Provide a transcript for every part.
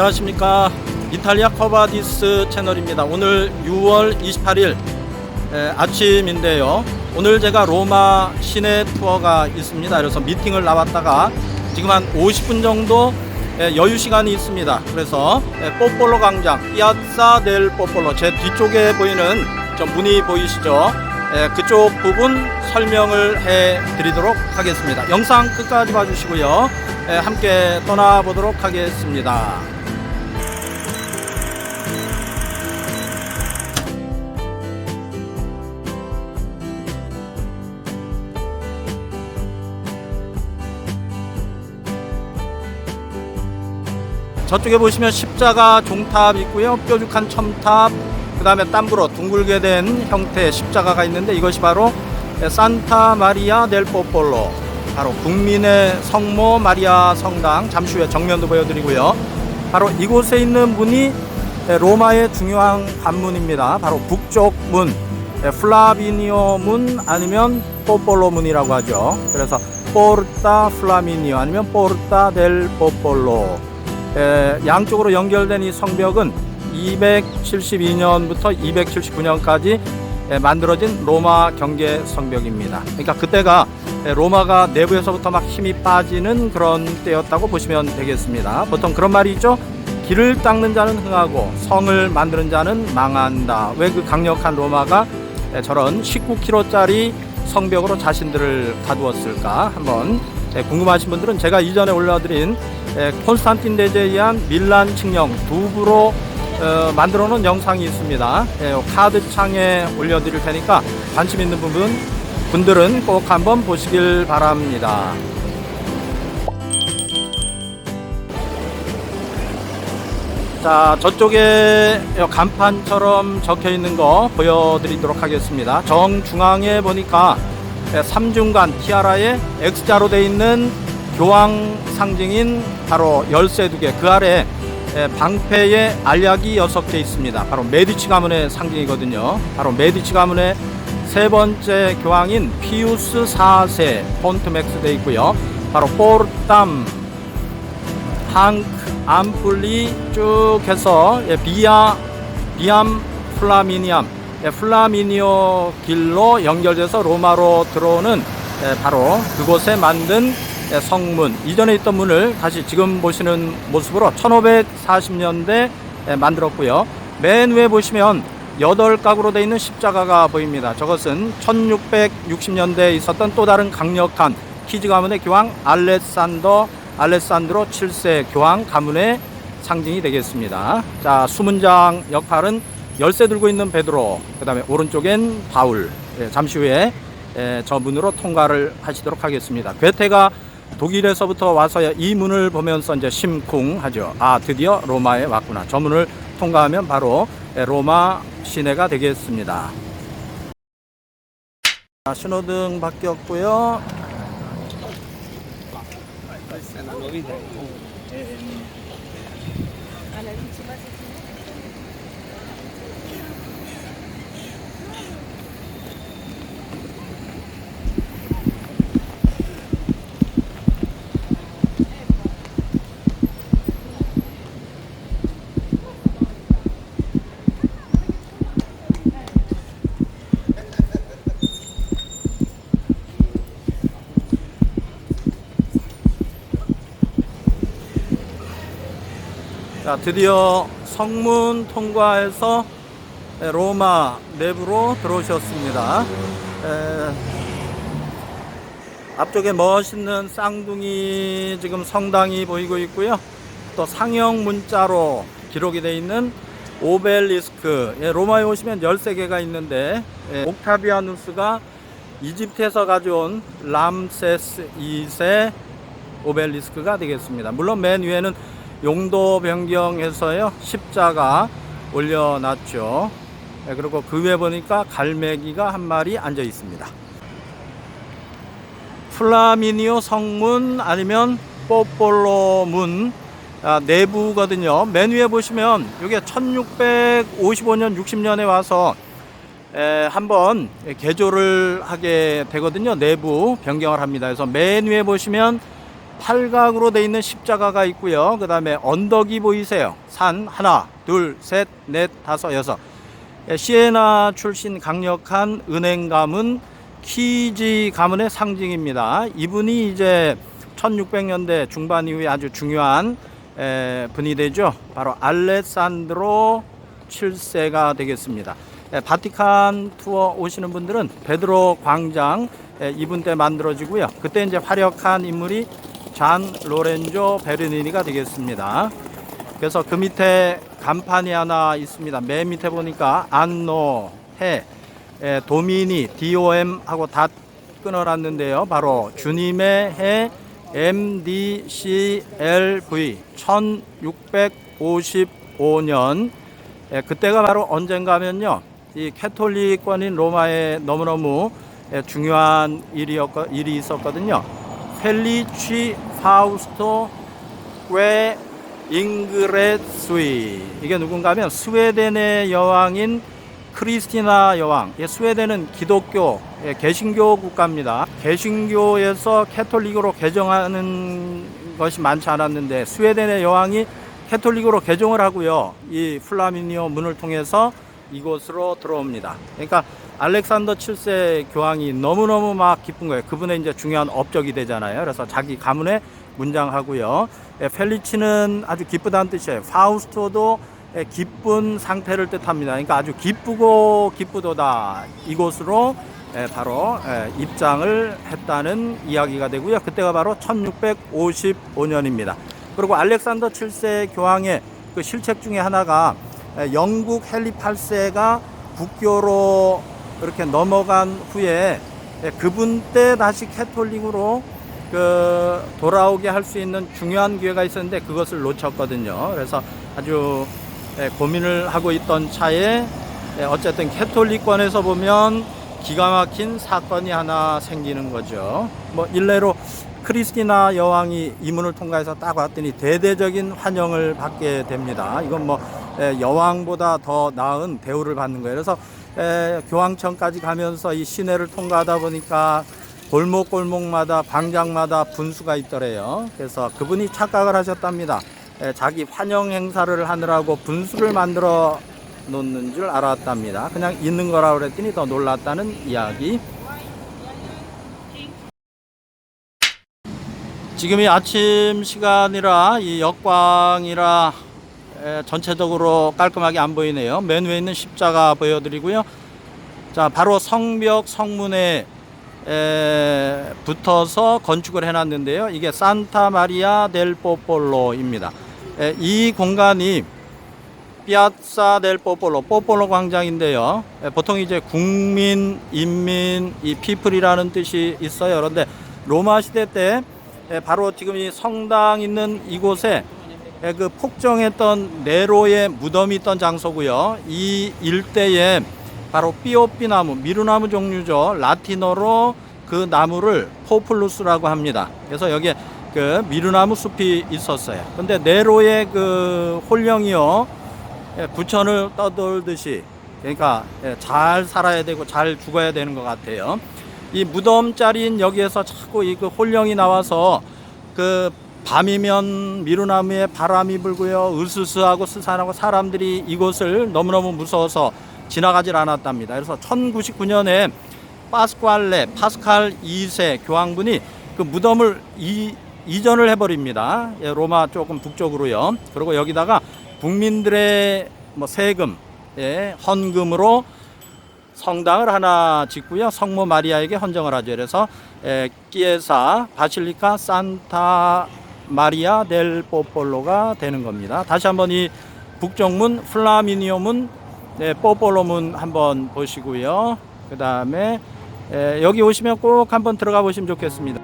안녕하십니까. 이탈리아 커바디스 채널입니다. 오늘 6월 28일 에, 아침인데요. 오늘 제가 로마 시내 투어가 있습니다. 그래서 미팅을 나왔다가 지금 한 50분 정도 에, 여유 시간이 있습니다. 그래서 에, 뽀폴로 광장 피아사 델 뽀폴로 제 뒤쪽에 보이는 저 문이 보이시죠? 에, 그쪽 부분 설명을 해 드리도록 하겠습니다. 영상 끝까지 봐주시고요. 에, 함께 떠나보도록 하겠습니다 저쪽에 보시면 십자가 종탑 있고요. 뾰족한 첨탑, 그 다음에 땀부로 둥글게 된 형태의 십자가가 있는데 이것이 바로 산타 마리아 델 포폴로, 바로 국민의 성모 마리아 성당, 잠시 후에 정면도 보여드리고요. 바로 이곳에 있는 문이 로마의 중요한 관문입니다. 바로 북쪽 문, 플라비니오 문 아니면 포폴로 문이라고 하죠. 그래서 포르타 플라미니오 아니면 포르타 델 포폴로 에, 양쪽으로 연결된 이 성벽은 272년부터 279년까지 만들어진 로마 경계 성벽입니다. 그러니까 그때가 에, 로마가 내부에서부터 막 힘이 빠지는 그런 때였다고 보시면 되겠습니다. 보통 그런 말이 있죠. 길을 닦는 자는 흥하고 성을 만드는 자는 망한다. 왜 그 강력한 로마가 에, 저런 19km짜리 성벽으로 자신들을 가두었을까? 한번 에, 궁금하신 분들은 제가 이전에 올려드린 에, 콘스탄틴 대제에 의한 밀란 칙령 두부로 어, 만들어 놓은 영상이 있습니다. 에, 카드 창에 올려드릴 테니까 관심 있는 부분 분들은 꼭 한번 보시길 바랍니다. 자, 저쪽에 간판처럼 적혀 있는 거 보여드리도록 하겠습니다. 정중앙에 보니까 삼중간 티아라에 X자로 되어 있는 교황 상징인 바로 열쇠 두 개, 그 아래 방패에 알약이 여섯 개 있습니다. 바로 메디치 가문의 상징이거든요. 바로 메디치 가문의 세 번째 교황인 피우스 4세 폰트맥스 되어 있고요. 바로 포르담, 항크, 암플리 쭉 해서 예, 비아, 비암, 플라미니암, 예, 플라미니오 길로 연결돼서 로마로 들어오는 예, 바로 그곳에 만든 예, 성문 이전에 있던 문을 다시 지금 보시는 모습으로 1540년대 만들었고요. 맨 위에 보시면 여덟 각으로 되어 있는 십자가가 보입니다. 저것은 1660년대에 있었던 또 다른 강력한 키즈 가문의 교황 알레산더 알레산드로 7세 교황 가문의 상징이 되겠습니다. 자, 수문장 역할은 열쇠 들고 있는 베드로, 그 다음에 오른쪽엔 바울. 예, 잠시 후에 예, 저 문으로 통과를 하시도록 하겠습니다. 괴테가 독일에서부터 와서 이 문을 보면서 이제 심쿵하죠. 아, 드디어 로마에 왔구나. 저 문을 통과하면 바로 예, 로마 시내가 되겠습니다. 자, 신호등 바뀌었고요. 자, 드디어 성문 통과해서 로마 내부로 들어오셨습니다. 에, 앞쪽에 멋있는 쌍둥이 지금 성당이 보이고 있고요. 또 상형 문자로 기록이 되어 있는 오벨리스크. 예, 로마에 오시면 13개가 있는데 예, 옥타비아누스가 이집트에서 가져온 람세스 2세 오벨리스크가 되겠습니다. 물론 맨 위에는 용도 변경해서요 십자가 올려놨죠. 네, 그리고 그 위에 보니까 갈매기가 한 마리 앉아 있습니다. 플라미니오 성문 아니면 뽀폴로 문 아, 내부거든요. 맨 위에 보시면 이게 1655년 60년에 와서 에, 한번 개조를 하게 되거든요. 내부 변경을 합니다. 그래서 맨 위에 보시면 팔각으로 돼 있는 십자가가 있고요. 그 다음에 언덕이 보이세요. 산 하나, 둘, 셋, 넷, 다섯, 여섯. 예, 시에나 출신 강력한 은행 가문 키지 가문의 상징입니다. 이분이 이제 1600년대 중반 이후에 아주 중요한 에, 분이 되죠. 바로 알레산드로 7세가 되겠습니다. 에, 바티칸 투어 오시는 분들은 베드로 광장 에, 이분 때 만들어지고요. 그때 이제 활약한 인물이 잔 로렌조 베르니니가 되겠습니다. 그래서 그 밑에 간판이 하나 있습니다. 맨 밑에 보니까 안노 해 에, 도미니 DOM 하고 다 끊어놨는데요. 바로 주님의 해 MDCLV 1655년 예, 그때가 바로 언젠가면요. 이 캐톨릭권인 로마에 너무너무 예, 중요한 일이었, 일이 있었거든요. 펠리취 파우스토 que 잉그레스위 이게 누군가 하면 스웨덴의 여왕인 크리스티나 여왕. 예, 스웨덴은 기독교 예, 개신교 국가입니다. 개신교에서 캐톨릭으로 개정하는 것이 많지 않았는데 스웨덴의 여왕이 캐톨릭으로 개종을 하고요. 이 플라미니오 문을 통해서 이곳으로 들어옵니다 그러니까 알렉산더 7세 교황이 너무너무 막 기쁜 거예요 그분의 이제 중요한 업적이 되잖아요 그래서 자기 가문에 문장하고요. 예, 펠리치는 아주 기쁘다는 뜻이에요. 파우스토도 예, 기쁜 상태를 뜻합니다. 그러니까 아주 기쁘고 기쁘도다 이곳으로 예, 바로 예, 입장을 했다는 이야기가 되고요. 그때가 바로 1655년입니다. 그리고 알렉산더 7세 교황의 그 실책 중에 하나가 예, 영국 헨리 8세가 국교로 이렇게 넘어간 후에 예, 그분 때 다시 캐톨릭으로 그 돌아오게 할 수 있는 중요한 기회가 있었는데 그것을 놓쳤거든요. 그래서 아주 예, 고민을 하고 있던 차에 예, 어쨌든 캐톨릭권에서 보면 기가 막힌 사건이 하나 생기는 거죠. 뭐 일례로 크리스티나 여왕이 이문을 통과해서 딱 왔더니 대대적인 환영을 받게 됩니다. 이건 뭐 예, 여왕보다 더 나은 대우를 받는 거예요. 그래서 예, 교황청까지 가면서 이 시내를 통과하다 보니까 골목골목마다 광장마다 분수가 있더래요. 그래서 그분이 착각을 하셨답니다. 예, 자기 환영 행사를 하느라고 분수를 만들어 놓는 줄 알았답니다. 그냥 있는 거라 그랬더니 더 놀랐다는 이야기. 지금이 아침 시간이라 이 역광이라 에, 전체적으로 깔끔하게 안 보이네요. 맨 위에 있는 십자가 보여드리고요. 자, 바로 성벽 성문에 에, 붙어서 건축을 해놨는데요. 이게 산타 마리아 델 포폴로입니다. 에, 이 공간이 피아사 델 포폴로, 포폴로 광장인데요. 에, 보통 이제 국민, 인민, 이 피플이라는 뜻이 있어요. 그런데 로마 시대 때 에, 바로 지금 이 성당 있는 이곳에 에, 그 폭정했던 네로의 무덤이 있던 장소고요. 이 일대에 바로 삐오삐 나무, 미루나무 종류죠. 라틴어로 그 나무를 포플루스라고 합니다. 그래서 여기에 그 미루나무 숲이 있었어요. 근데 네로의 그 홀령이요. 예, 부천을 떠돌듯이 그러니까 예, 잘 살아야 되고 잘 죽어야 되는 것 같아요. 이 무덤 자리인 여기에서 자꾸 이 그 홀령이 나와서 그 밤이면 미루나무에 바람이 불고요. 으스스하고 스산하고 사람들이 이곳을 너무너무 무서워서 지나가질 않았답니다. 그래서 1099년에 파스칼레 파스칼 2세 교황분이 그 무덤을 이, 이전을 해버립니다. 예, 로마 조금 북쪽으로요. 그리고 여기다가 국민들의 뭐 세금, 예, 헌금으로 성당을 하나 짓고요. 성모 마리아에게 헌정을 하죠. 그래서 에, 끼에사 바실리카 산타 마리아 델 포폴로가 되는 겁니다. 다시 한번 이 북쪽문 플라미니오문 네, 뽀뽀로문 한번 보시고요. 그 다음에 여기 오시면 꼭 한번 들어가 보시면 좋겠습니다.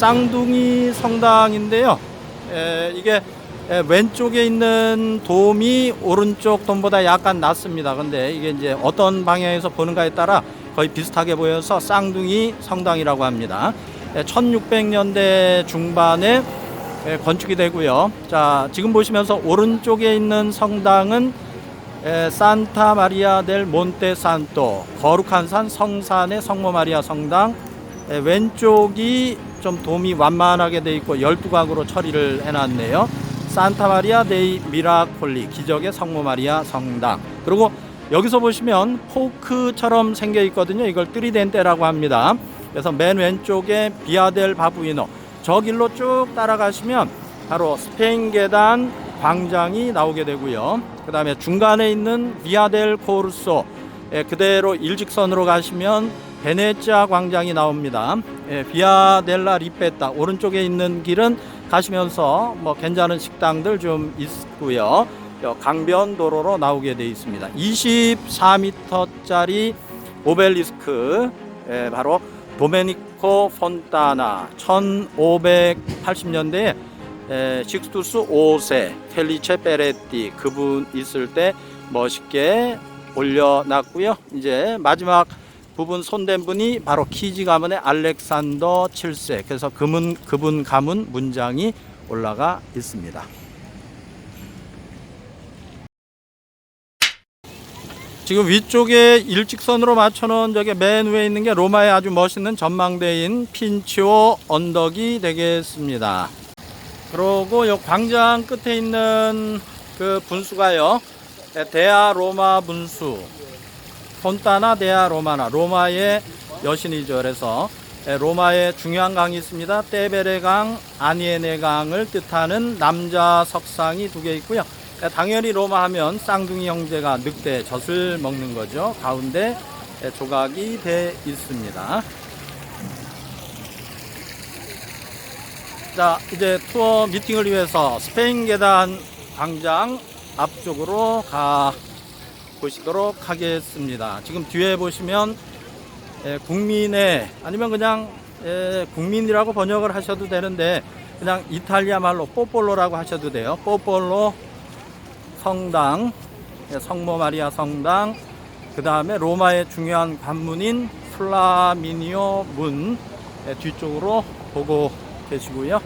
쌍둥이 성당인데요. 에, 이게 에, 왼쪽에 있는 돔이 오른쪽 돔보다 약간 낮습니다. 근데 이게 이제 어떤 방향에서 보는가에 따라 거의 비슷하게 보여서 쌍둥이 성당이라고 합니다. 1600년대 중반에 예, 건축이 되고요. 자, 지금 보시면서 오른쪽에 있는 성당은 에, 산타 마리아 델 몬테 산토 거룩한 산 성산의 성모 마리아 성당 에, 왼쪽이 좀 돔이 완만하게 돼 있고 12각으로 처리를 해놨네요. 산타 마리아 데이 미라콜리 기적의 성모 마리아 성당 그리고 여기서 보시면 포크처럼 생겨 있거든요. 이걸 뜨리덴테라고 합니다. 그래서 맨 왼쪽에 비아델 바부이노 저 길로 쭉 따라가시면 바로 스페인 계단 광장이 나오게 되고요. 그 다음에 중간에 있는 비아델 코르소 예, 그대로 일직선으로 가시면 베네치아 광장이 나옵니다. 예, 비아 델라 리페타 오른쪽에 있는 길은 가시면서 뭐 괜찮은 식당들 좀 있고요. 저 강변 도로로 나오게 되어 있습니다. 24m짜리 오벨리스크 예, 바로 도메니코 폰타나 1580년대에 에, 식스투스 5세 펠리체 베레티 그분 있을 때 멋있게 올려놨고요. 이제 마지막 부분 손댄 분이 바로 키지 가문의 알렉산더 7세. 그래서 그분 그분 가문 문장이 올라가 있습니다. 지금 위쪽에 일직선으로 맞춰놓은 저기 맨 위에 있는 게 로마의 아주 멋있는 전망대인 핀치오 언덕이 되겠습니다. 그러고 요 광장 끝에 있는 그 분수가요. 데아 로마 분수. 폰타나 데아 로마나 로마의 여신이죠. 그래서 로마의 중요한 강이 있습니다. 떼베레 강, 아니에네 강을 뜻하는 남자 석상이 두 개 있고요. 당연히 로마 하면 쌍둥이 형제가 늑대 젖을 먹는 거죠. 가운데 조각이 돼 있습니다. 자, 이제 투어 미팅을 위해서 스페인 계단 광장 앞쪽으로 가 보시도록 하겠습니다. 지금 뒤에 보시면 에, 국민의 아니면 그냥 에, 국민이라고 번역을 하셔도 되는데 그냥 이탈리아 말로 뽀폴로라고 하셔도 돼요. 뽀폴로 성당, 예, 성모 마리아 성당, 그 다음에 로마의 중요한 관문인 플라미니오 문 예, 뒤쪽으로 보고 계시고요.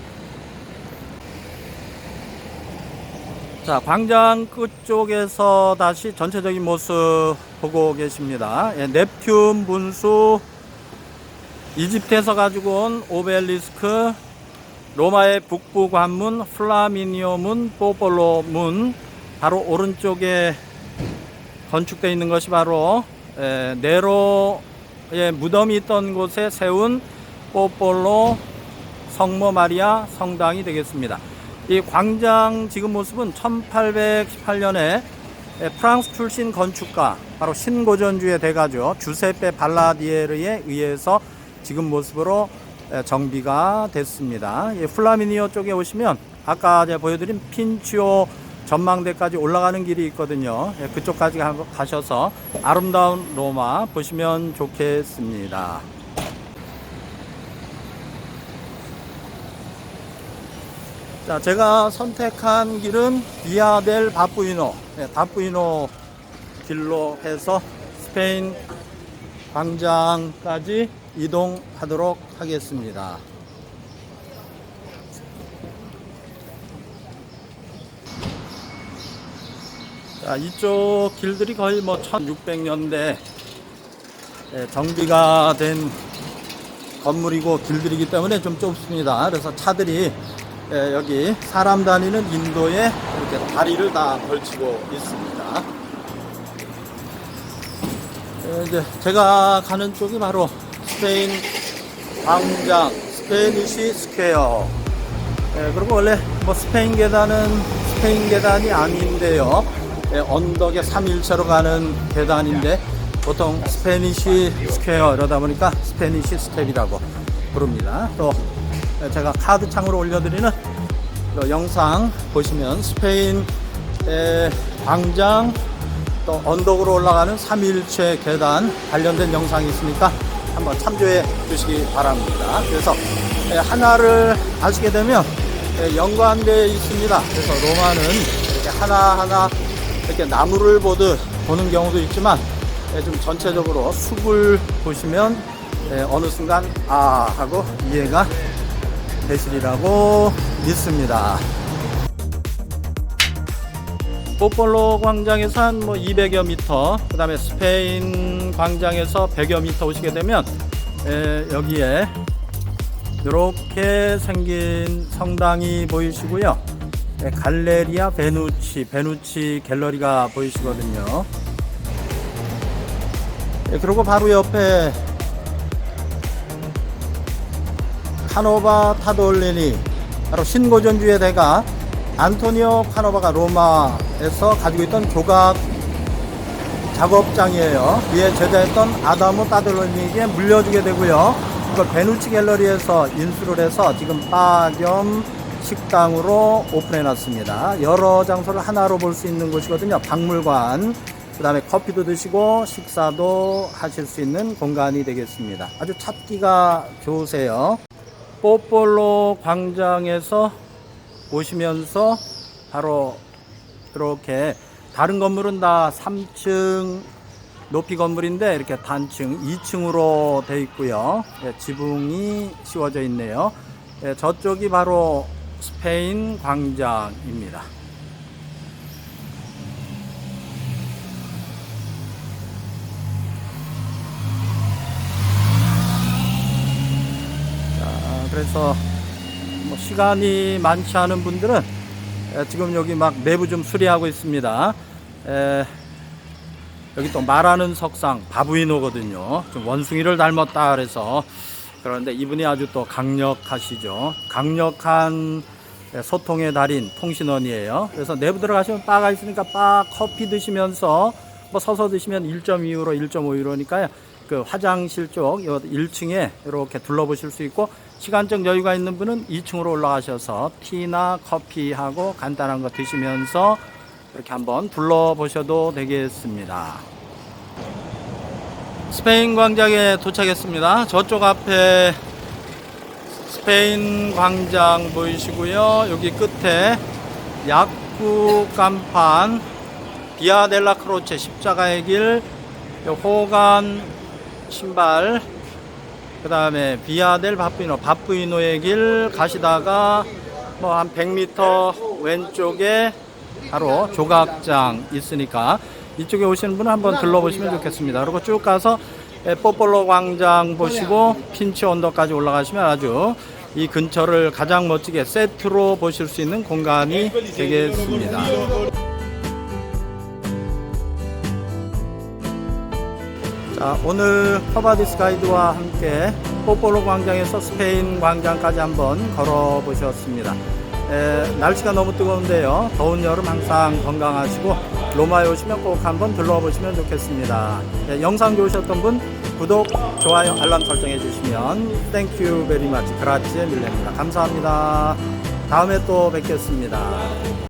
자, 광장 끝쪽에서 다시 전체적인 모습 보고 계십니다. 예, 넵튠 분수, 이집트에서 가지고 온 오벨리스크, 로마의 북부 관문, 플라미니오 문, 뽀폴로 문, 바로 오른쪽에 건축되어 있는 것이 바로 에, 네로의 무덤이 있던 곳에 세운 뽀폴로 성모 마리아 성당이 되겠습니다. 이 광장 지금 모습은 1818년에 프랑스 출신 건축가 바로 신고전주의 대가죠 주세페 발라디에르에 의해서 지금 모습으로 정비가 됐습니다. 플라미니오 쪽에 오시면 아까 제가 보여드린 핀치오 전망대까지 올라가는 길이 있거든요. 그쪽까지 가셔서 아름다운 로마 보시면 좋겠습니다. 자, 제가 선택한 길은 비아델 바부이노, 네, 바부이노 길로 해서 스페인 광장까지 이동하도록 하겠습니다. 자, 이쪽 길들이 거의 뭐 1600년대 정비가 된 건물이고 길들이기 때문에 좀 좁습니다. 그래서 차들이 예, 여기 사람 다니는 인도에 이렇게 다리를 다 걸치고 있습니다. 예, 이제 제가 가는 쪽이 바로 스페인 광장, 스페니시 스퀘어. 예, 그리고 원래 뭐 스페인 계단은 스페인 계단이 아닌데요. 예, 언덕에 3일차로 가는 계단인데 보통 스페니시 스퀘어 이러다 보니까 스페니시 스텝이라고 부릅니다. 또 제가 카드 창으로 올려드리는 영상 보시면 스페인 광장 또 언덕으로 올라가는 3일체 계단 관련된 영상이 있으니까 한번 참조해 주시기 바랍니다. 그래서 하나를 아시게 되면 연관되어 있습니다. 그래서 로마는 이렇게 하나하나 이렇게 나무를 보듯 보는 경우도 있지만 좀 전체적으로 숲을 보시면 예, 어느 순간 아 하고 이해가 되시리라고 믿습니다. 포폴로 광장에서 한 뭐 200여 미터, 그 다음에 스페인 광장에서 100여 미터 오시게 되면 에, 여기에 이렇게 생긴 성당이 보이시고요. 에, 갈레리아 베누치, 베누치 갤러리가 보이시거든요. 예, 그리고 바로 옆에 카노바 타돌리니 바로 신고전주의 대가 안토니오 카노바가 로마에서 가지고 있던 조각 작업장이에요. 위에 제자했던 아다모 타돌리니에게 물려주게 되고요. 이걸 베누치 갤러리에서 인수를 해서 지금 바겸 식당으로 오픈해 놨습니다. 여러 장소를 하나로 볼 수 있는 곳이거든요. 박물관, 그 다음에 커피도 드시고 식사도 하실 수 있는 공간이 되겠습니다. 아주 찾기가 좋으세요. 뽀폴로 광장에서 오시면서 바로 이렇게 다른 건물은 다 3층 높이 건물인데 이렇게 단층 2층으로 되어 있고요. 예, 지붕이 씌워져 있네요. 예, 저쪽이 바로 스페인 광장입니다. 그래서 뭐 시간이 많지 않은 분들은 에, 지금 여기 막 내부 좀 수리하고 있습니다. 에, 여기 또 말하는 석상 바부이노거든요. 좀 원숭이를 닮았다 그래서 그런데 이분이 아주 또 강력하시죠. 강력한 에, 소통의 달인 통신원이에요. 그래서 내부 들어가시면 바가 있으니까 바 커피 드시면서 뭐 서서 드시면 1.2유로, 1.5유로니까요. 그 화장실 쪽 1층에 이렇게 둘러보실 수 있고 시간적 여유가 있는 분은 2층으로 올라가셔서 티나 커피하고 간단한 거 드시면서 이렇게 한번 둘러보셔도 되겠습니다. 스페인 광장에 도착했습니다. 저쪽 앞에 스페인 광장 보이시고요. 여기 끝에 약구 간판 비아델라 크로체 십자가의 길요 호간 신발 그 다음에 비아델 바쁘이노 바쁘이노의 길 가시다가 뭐 한 100m 왼쪽에 바로 조각장 있으니까 이쪽에 오시는 분은 한번 들러보시면 좋겠습니다. 그리고 쭉 가서 에, 뽀폴로 광장 보시고 핀치 언덕까지 올라가시면 아주 이 근처를 가장 멋지게 세트로 보실 수 있는 공간이 되겠습니다. 자, 오늘 커바디스 가이드와 함께 뽀폴로 광장에서 스페인 광장까지 한번 걸어 보셨습니다. 에, 날씨가 너무 뜨거운데요. 더운 여름 항상 건강하시고 로마에 오시면 꼭 한번 들러보시면 좋겠습니다. 네, 영상 좋으셨던 분 구독, 좋아요, 알람 설정해 주시면 땡큐 베리 마치 그라치에 밀레입니다. 감사합니다. 다음에 또 뵙겠습니다.